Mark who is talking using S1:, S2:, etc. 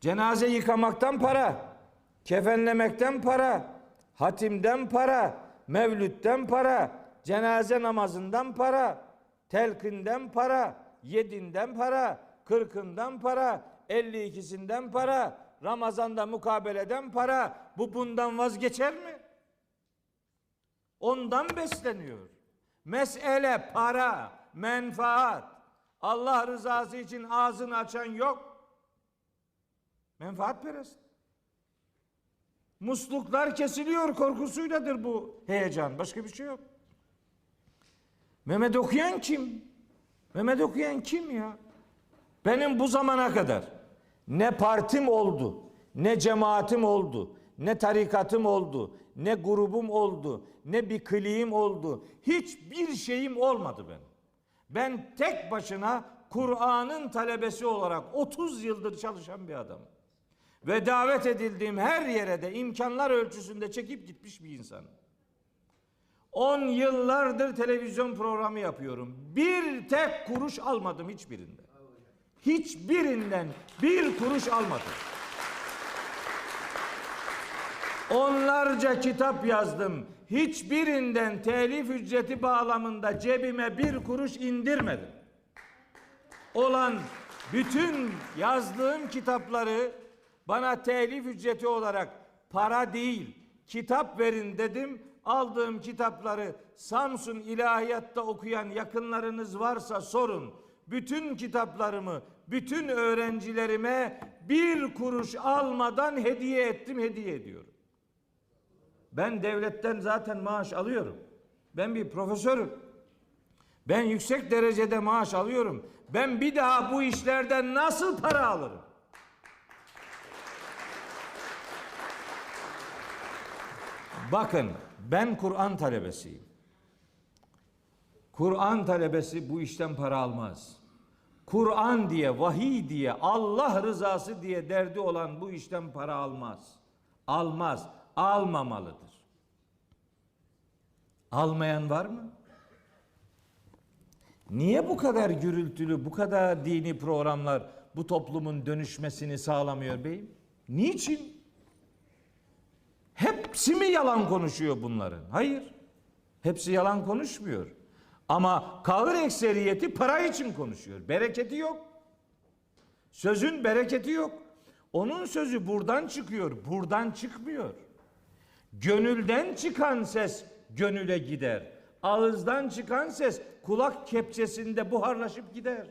S1: Cenaze yıkamaktan para, kefenlemekten para, hatimden para, mevlütten para, cenaze namazından para, telkinden para, yedinden para, kırkından para, elli ikisinden para, Ramazan'da mukabeleden para. Bu bundan vazgeçer mi? Ondan besleniyor. Mesele para, menfaat. Allah rızası için ağzını açan yok. Menfaatperest. Musluklar kesiliyor korkusuyladır bu heyecan. Başka bir şey yok. Mehmet okuyan kim? Mehmet okuyan kim ya? Benim bu zamana kadar ne partim oldu, ne cemaatim oldu, ne tarikatım oldu, ne grubum oldu, ne bir kliğim oldu. Hiçbir şeyim olmadı benim. Ben tek başına Kur'an'ın talebesi olarak 30 yıldır çalışan bir adamım. Ve davet edildiğim her yere de imkanlar ölçüsünde çekip gitmiş bir insanım. 10 yıllardır televizyon programı yapıyorum. Bir tek kuruş almadım hiçbirinde. Hiçbirinden bir kuruş almadım. Onlarca kitap yazdım. Hiçbirinden telif ücreti bağlamında cebime bir kuruş indirmedim. Olan bütün yazdığım kitapları bana telif ücreti olarak para değil, kitap verin dedim. Aldığım kitapları Samsun İlahiyat'ta okuyan yakınlarınız varsa sorun. Bütün kitaplarımı bütün öğrencilerime bir kuruş almadan hediye ettim, hediye ediyorum. Ben devletten zaten maaş alıyorum. Ben bir profesörüm. Ben yüksek derecede maaş alıyorum. Ben bir daha bu işlerden nasıl para alırım? Bakın ben Kur'an talebesiyim. Kur'an talebesi bu işten para almaz. Kur'an diye, vahiy diye, Allah rızası diye derdi olan bu işten para almaz. Almaz, almamalıdır. Almayan var mı? Niye bu kadar gürültülü, bu kadar dini programlar bu toplumun dönüşmesini sağlamıyor beyim? Niçin? Hepsi mi yalan konuşuyor bunların? Hayır. Hepsi yalan konuşmuyor. Ama kahır ekseriyeti para için konuşuyor. Bereketi yok. Sözün bereketi yok. Onun sözü buradan çıkıyor, buradan çıkmıyor. Gönülden çıkan ses gönüle gider. Ağızdan çıkan ses kulak kepçesinde buharlaşıp gider.